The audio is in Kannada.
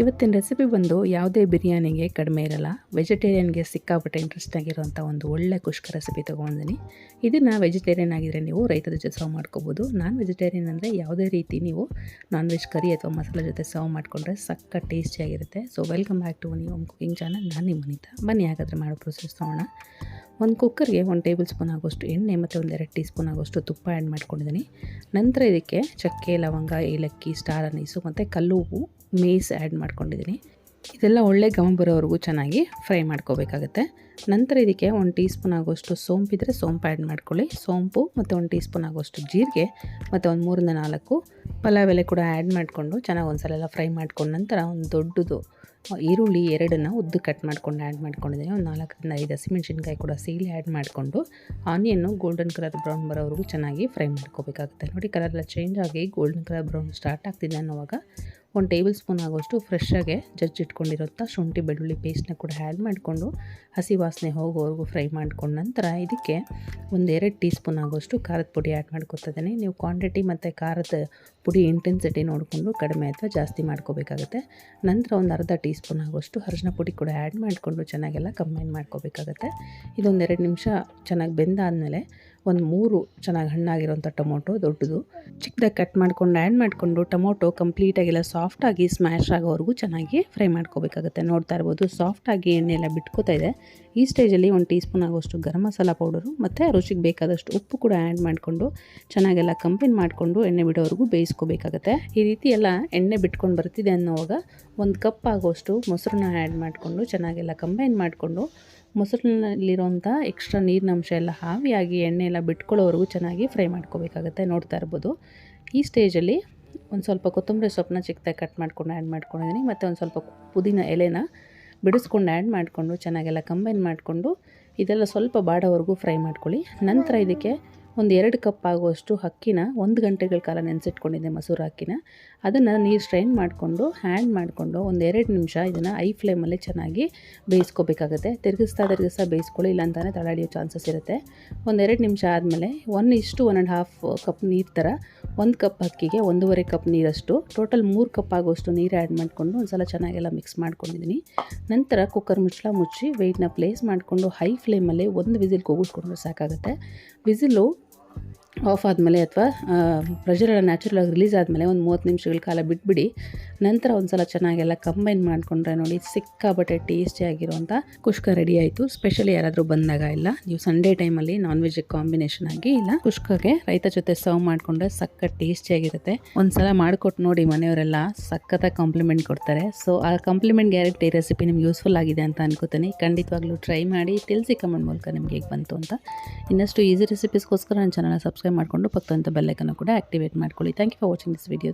ಇವತ್ತಿನ ರೆಸಿಪಿ ಬಂದು ಯಾವುದೇ ಬಿರಿಯಾನಿಗೆ ಕಡಿಮೆ ಇರಲ್ಲ. ವೆಜಿಟೇರಿಯನ್ಗೆ ಸಿಕ್ಕಾಪಟ್ಟೆ ಇಂಟ್ರೆಸ್ಟ್ ಆಗಿರೋಂಥ ಒಂದು ಒಳ್ಳೆ ಖುಷ್ಕ ರೆಸಿಪಿ ತೊಗೊಂಡಿದ್ದೀನಿ. ಇದನ್ನು ವೆಜಿಟೇರಿಯನ್ ಆಗಿದ್ದರೆ ನೀವು ರೈತರ ಜೊತೆ ಸರ್ವ್ ಮಾಡ್ಕೋಬೋದು. ನಾನ್ ವೆಜಿಟೇರಿಯನ್ ಅಂದರೆ ಯಾವುದೇ ರೀತಿ ನೀವು ನಾನ್ ವೆಜ್ ಕರಿ ಅಥವಾ ಮಸಾಲೆ ಜೊತೆ ಸರ್ವ್ ಮಾಡಿಕೊಂಡ್ರೆ ಸಕ್ಕ ಟೇಸ್ಟಿಯಾಗಿರುತ್ತೆ ಸೊ ವೆಲ್ಕಮ್ ಬ್ಯಾಕ್ ಟು ನೀವು ಕುಕಿಂಗ್ ಚಾನಲ್ ನಾನು ನಿಮ್ಮ ಅನಿತಾ. ಬನ್ನಿ ಹಾಗಾದರೆ ಮಾಡೋ ಪ್ರೊಸೆಸ್ ತೊಗೊಳ್ಳೋಣ ಒಂದು ಕುಕ್ಕರ್ಗೆ ಒಂದು ಟೇಬಲ್ ಸ್ಪೂನ್ ಆಗೋಷ್ಟು ಎಣ್ಣೆ ಮತ್ತು ಒಂದು ಎರಡು ಟೀ ಸ್ಪೂನ್ ಆಗೋಷ್ಟು ತುಪ್ಪ ಆ್ಯಡ್ ಮಾಡ್ಕೊಂಡಿದ್ದೀನಿ. ನಂತರ ಇದಕ್ಕೆ ಚಕ್ಕೆ, ಲವಂಗ, ಏಲಕ್ಕಿ, ಸ್ಟಾರ್ ಅನೀಸು ಮತ್ತು ಕಲ್ಲು ಉಪ್ಪು ಮೇಸ್ ಆ್ಯಡ್ ಮಾಡ್ಕೊಂಡಿದ್ದೀನಿ. ಇದೆಲ್ಲ ಒಳ್ಳೆ ಘಮ ಬರೋವರೆಗೂ ಚೆನ್ನಾಗಿ ಫ್ರೈ ಮಾಡ್ಕೋಬೇಕಾಗತ್ತೆ. ನಂತರ ಇದಕ್ಕೆ ಒಂದು ಟೀ ಸ್ಪೂನ್ ಆಗೋಷ್ಟು ಇದ್ದರೆ ಸೋಂಪು ಆ್ಯಡ್ ಮಾಡ್ಕೊಳ್ಳಿ. ಸೋಂಪು ಮತ್ತು ಒಂದು ಟೀ ಸ್ಪೂನ್ ಆಗೋಷ್ಟು ಜೀರಿಗೆ ಮತ್ತು ಒಂದು ಮೂರಿಂದ ನಾಲ್ಕು ಪಲಾವ್ ಎಲೆ ಕೂಡ ಆ್ಯಡ್ ಮಾಡಿಕೊಂಡು ಚೆನ್ನಾಗಿ ಒಂದು ಸಲ ಎಲ್ಲ ಫ್ರೈ ಮಾಡ್ಕೊಂಡ ನಂತರ ಒಂದು ದೊಡ್ಡದು ಈರುಳ್ಳಿ ಎರಡನ್ನು ಉದ್ದು ಕಟ್ ಮಾಡ್ಕೊಂಡು ಆ್ಯಡ್ ಮಾಡ್ಕೊಂಡಿದ್ದೀನಿ. ಒಂದು ನಾಲ್ಕರಿಂದ ಐದು ಹಸಿಮೆಣ್ಸಿನ್ಕಾಯಿ ಕೂಡ ಸೀಲಿ ಆ್ಯಡ್ ಮಾಡಿಕೊಂಡು ಆನಿಯನ್ನು ಗೋಲ್ಡನ್ ಕಲರ್ ಬ್ರೌನ್ ಬರೋವರೆಗೂ ಚೆನ್ನಾಗಿ ಫ್ರೈ ಮಾಡ್ಕೋಬೇಕಾಗುತ್ತೆ. ನೋಡಿ ಕಲರ್ ಎಲ್ಲ ಚೇಂಜ್ ಆಗಿ ಗೋಲ್ಡನ್ ಕಲರ್ ಬ್ರೌನ್ ಸ್ಟಾರ್ಟ್ ಆಗ್ತಿದೆ ಅನ್ನೋವಾಗ ಒಂದು ಟೇಬಲ್ ಸ್ಪೂನ್ ಆಗೋಷ್ಟು ಫ್ರೆಶ್ಶಾಗೆ ಜಜ್ಜಿಟ್ಕೊಂಡಿರೋಂಥ ಶುಂಠಿ ಬೆಳ್ಳುಳ್ಳಿ ಪೇಸ್ಟ್ನ ಕೂಡ ಆ್ಯಡ್ ಮಾಡಿಕೊಂಡು ಹಸಿ ವಾಸನೆ ಹೋಗೋವರೆಗೂ ಫ್ರೈ ಮಾಡ್ಕೊಂಡ ನಂತರ ಇದಕ್ಕೆ ಒಂದು ಎರಡು ಟೀ ಸ್ಪೂನ್ ಆಗೋಷ್ಟು ಖಾರದ ಪುಡಿ ಆ್ಯಡ್ ಮಾಡ್ಕೊತಿದ್ದೀನಿ ನೀವು ಕ್ವಾಂಟಿಟಿ ಮತ್ತು ಖಾರದ ಪುಡಿ ಇಂಟೆನ್ಸಿಟಿ ನೋಡಿಕೊಂಡು ಕಡಿಮೆ ಅಥವಾ ಜಾಸ್ತಿ ಮಾಡ್ಕೋಬೇಕಾಗುತ್ತೆ. ನಂತರ ಒಂದು ಅರ್ಧ ಟೀ ಸ್ಪೂನ್ ಆಗೋಷ್ಟು ಅರಿಶಿನ ಪುಡಿ ಕೂಡ ಆ್ಯಡ್ ಮಾಡಿಕೊಂಡು ಚೆನ್ನಾಗೆಲ್ಲ ಕಂಬೈನ್ ಮಾಡ್ಕೋಬೇಕಾಗತ್ತೆ. ಇದೊಂದೆರಡು ನಿಮಿಷ ಚೆನ್ನಾಗಿ ಬೆಂದಾದಮೇಲೆ ಒಂದು ಮೂರು ಚೆನ್ನಾಗಿ ಹಣ್ಣಾಗಿರೋಂಥ ಟೊಮೊಟೊ, ದೊಡ್ಡದು. ಚಿಕ್ಕದಾಗಿ ಕಟ್ ಮಾಡ್ಕೊಂಡು ಆ್ಯಡ್ ಮಾಡಿಕೊಂಡು ಟೊಮೊಟೊ ಕಂಪ್ಲೀಟಾಗೆಲ್ಲ ಸಾಫ್ಟಾಗಿ ಸ್ಮ್ಯಾಶ್ ಆಗೋವರೆಗೂ ಚೆನ್ನಾಗಿ ಫ್ರೈ ಮಾಡ್ಕೋಬೇಕಾಗುತ್ತೆ. ನೋಡ್ತಾ ಇರ್ಬೋದು ಸಾಫ್ಟಾಗಿ ಎಣ್ಣೆ ಎಲ್ಲ ಬಿಟ್ಕೋತಾ ಇದೆ. ಈ ಸ್ಟೇಜಲ್ಲಿ ಒಂದು ಟೀ ಸ್ಪೂನ್ ಆಗೋಷ್ಟು ಗರಂ ಮಸಾಲ ಪೌಡರು ಮತ್ತು ರುಚಿಗೆ ಬೇಕಾದಷ್ಟು ಉಪ್ಪು ಕೂಡ ಆ್ಯಡ್ ಮಾಡಿಕೊಂಡು ಚೆನ್ನಾಗೆಲ್ಲ ಕಂಪೇನ್ ಮಾಡಿಕೊಂಡು ಎಣ್ಣೆ ಬಿಡೋವರೆಗೂ ಬೇಯಿಸ್ಕೋಬೇಕಾಗತ್ತೆ. ಈ ರೀತಿ ಎಲ್ಲ ಎಣ್ಣೆ ಬಿಟ್ಕೊಂಡು ಬರ್ತಿದೆ ಅನ್ನೋವಾಗ ಒಂದು ಕಪ್ ಆಗೋಷ್ಟು ಮೊಸರನ್ನ ಆ್ಯಡ್ ಮಾಡಿಕೊಂಡು ಚೆನ್ನಾಗೆಲ್ಲ ಕಂಬೈನ್ ಮಾಡಿಕೊಂಡು ಮೊಸರಿನಲ್ಲಿರೋಂಥ ಎಕ್ಸ್ಟ್ರಾ ನೀರಿನ ಅಂಶ ಎಲ್ಲ ಹಾವಿಯಾಗಿ ಎಣ್ಣೆ ಎಲ್ಲ ಬಿಟ್ಕೊಳ್ಳೋವರೆಗೂ ಚೆನ್ನಾಗಿ ಫ್ರೈ ಮಾಡ್ಕೋಬೇಕಾಗತ್ತೆ, ನೋಡ್ತಾ ಇರ್ಬೋದು. ಈ ಸ್ಟೇಜಲ್ಲಿ ಒಂದು ಸ್ವಲ್ಪ ಕೊತ್ತಂಬರಿ ಸೊಪ್ಪನ್ನ ಚಿಕ್ಕದಾಗಿ ಕಟ್ ಮಾಡ್ಕೊಂಡು ಆ್ಯಡ್ ಮಾಡ್ಕೊಂಡಿದ್ದೀನಿ. ಮತ್ತು ಒಂದು ಸ್ವಲ್ಪ ಪುದೀನ ಎಲೆನ ಬಿಡಿಸ್ಕೊಂಡು ಆ್ಯಡ್ ಮಾಡಿಕೊಂಡು ಚೆನ್ನಾಗೆಲ್ಲ ಕಂಬೈನ್ ಮಾಡಿಕೊಂಡು ಇದೆಲ್ಲ ಸ್ವಲ್ಪ ಬಾಡೋವರೆಗೂ ಫ್ರೈ ಮಾಡ್ಕೊಳ್ಳಿ. ನಂತರ ಇದಕ್ಕೆ ಒಂದು ಎರಡು ಕಪ್ ಆಗುವಷ್ಟು ಅಕ್ಕಿನ ಒಂದು ಗಂಟೆಗಳ ಕಾಲ ನೆನೆಸಿಟ್ಕೊಂಡಿದ್ದೆ ಮೊಸರು ಅಕ್ಕಿನ ಅದನ್ನು ನೀರು ಸ್ಟ್ರೈನ್ ಮಾಡಿಕೊಂಡು ಹ್ಯಾಂಡ್ ಮಾಡಿಕೊಂಡು ಒಂದು ಎರಡು ನಿಮಿಷ ಇದನ್ನು ಐ ಫ್ಲೇಮಲ್ಲಿ ಚೆನ್ನಾಗಿ ಬೇಯಿಸ್ಕೋಬೇಕಾಗುತ್ತೆ. ತಿರುಗಿಸ್ತಾ ತಿರುಗಿಸ್ತಾ ಬೇಯಿಸ್ಕೊಳ್ಳಿ, ಇಲ್ಲಾಂತಾನೆ ತಳಡಿಯೋ ಚಾನ್ಸಸ್ ಇರುತ್ತೆ. ಒಂದೆರಡು ನಿಮಿಷ ಆದಮೇಲೆ ಒನ್ ಇಷ್ಟು ಒನ್ ಆ್ಯಂಡ್ ಹಾಫ್ ಕಪ್ ನೀರು ಥರ ಒಂದು ಕಪ್ ಅಕ್ಕಿಗೆ ಒಂದೂವರೆ ಕಪ್ ನೀರಷ್ಟು ಟೋಟಲ್ ಮೂರು ಕಪ್ ಆಗೋಷ್ಟು ನೀರು ಆ್ಯಡ್ ಮಾಡಿಕೊಂಡು ಒಂದು ಸಲ ಚೆನ್ನಾಗೆಲ್ಲ ಮಿಕ್ಸ್ ಮಾಡ್ಕೊಂಡಿದ್ದೀನಿ ನಂತರ ಕುಕ್ಕರ್ ಮುಚ್ಚಳ ಮುಚ್ಚಿ ವೆಯ್ಟ್ನ ಪ್ಲೇಸ್ ಮಾಡಿಕೊಂಡು ಹೈ ಫ್ಲೇಮಲ್ಲಿ ಒಂದು ವಿಸಿಲ್ ಕೂಗಿಸ್ಕೊಂಡ್ರೆ ಸಾಕಾಗುತ್ತೆ. ವಿಸಿಲು ಆಫ್ ಆದಮೇಲೆ ಅಥವಾ ಪ್ರೆಷರ್ ನ್ಯಾಚುರಲಾಗಿ ರಿಲೀಸ್ ಆದಮೇಲೆ ಒಂದು ಮೂವತ್ತು ನಿಮಿಷಗಳ ಕಾಲ ಬಿಟ್ಬಿಡಿ ನಂತರ ಒಂದ್ಸಲ ಚೆನ್ನಾಗೆಲ್ಲ ಕಂಬೈನ್ ಮಾಡಿಕೊಂಡ್ರೆ ನೋಡಿ ಸಿಕ್ಕಾಬಟ್ಟೆ ಟೇಸ್ಟಿಯಾಗಿರುವಂಥ ಕುಷ್ಕ ರೆಡಿ ಆಯಿತು. ಸ್ಪೆಷಲಿ ಯಾರಾದರೂ ಬಂದಾಗ ಇಲ್ಲ, ನೀವು ಸಂಡೇ ಟೈಮಲ್ಲಿ ನಾನ್ ವೆಜ್ ಕಾಂಬಿನೇಷನ್ ಆಗಿ ಇಲ್ಲ, ಕುಷ್ಕಗೆ ರೈತ ಜೊತೆ ಸರ್ವ್ ಮಾಡಿಕೊಂಡ್ರೆ ಸಕ್ಕ ಟೇಸ್ಟಿಯಾಗಿರುತ್ತೆ ಒಂದು ಸಲ ಮಾಡಿಕೊಟ್ಟು ನೋಡಿ ಮನೆಯವರೆಲ್ಲ ಸಖತ್ತಾಗಿ ಕಾಂಪ್ಲಿಮೆಂಟ್ ಕೊಡ್ತಾರೆ. ಸೊ ಆ ಕಾಂಪ್ಲಿಮೆಂಟ್ ಗ್ಯಾರಂಟಿ ರೆಸಿಪಿ ನಿಮ್ಗೆ ಯೂಸ್ಫುಲ್ ಆಗಿದೆ ಅಂತ ಅನ್ಕೋತೀನಿ. ಖಂಡಿತವಾಗ್ಲೂ ಟ್ರೈ ಮಾಡಿ, ತಿಳಿಸಿ ಕಮೆಂಟ್ ಮೂಲಕ ನಿಮಗೆ ಹೇಗೆ ಬಂತು ಅಂತ. ಇನ್ನಷ್ಟು ಈಸಿ ರೆಸಿಪೀಸ್ಗೋಸ್ಕರ ನನ್ನ ಚಾನಲ್ ಸಬ್ಸ್ಕ್ರೈಬ್ ಮಾಡಿಕೊಂಡು ಪಕ್ಕದಂಥ ಬೆಲ್ಲೈಕನ್ನು ಕೂಡ ಆಕ್ಟಿವೇಟ್ ಮಾಡ್ಕೊಳ್ಳಿ. Thank you for watching this video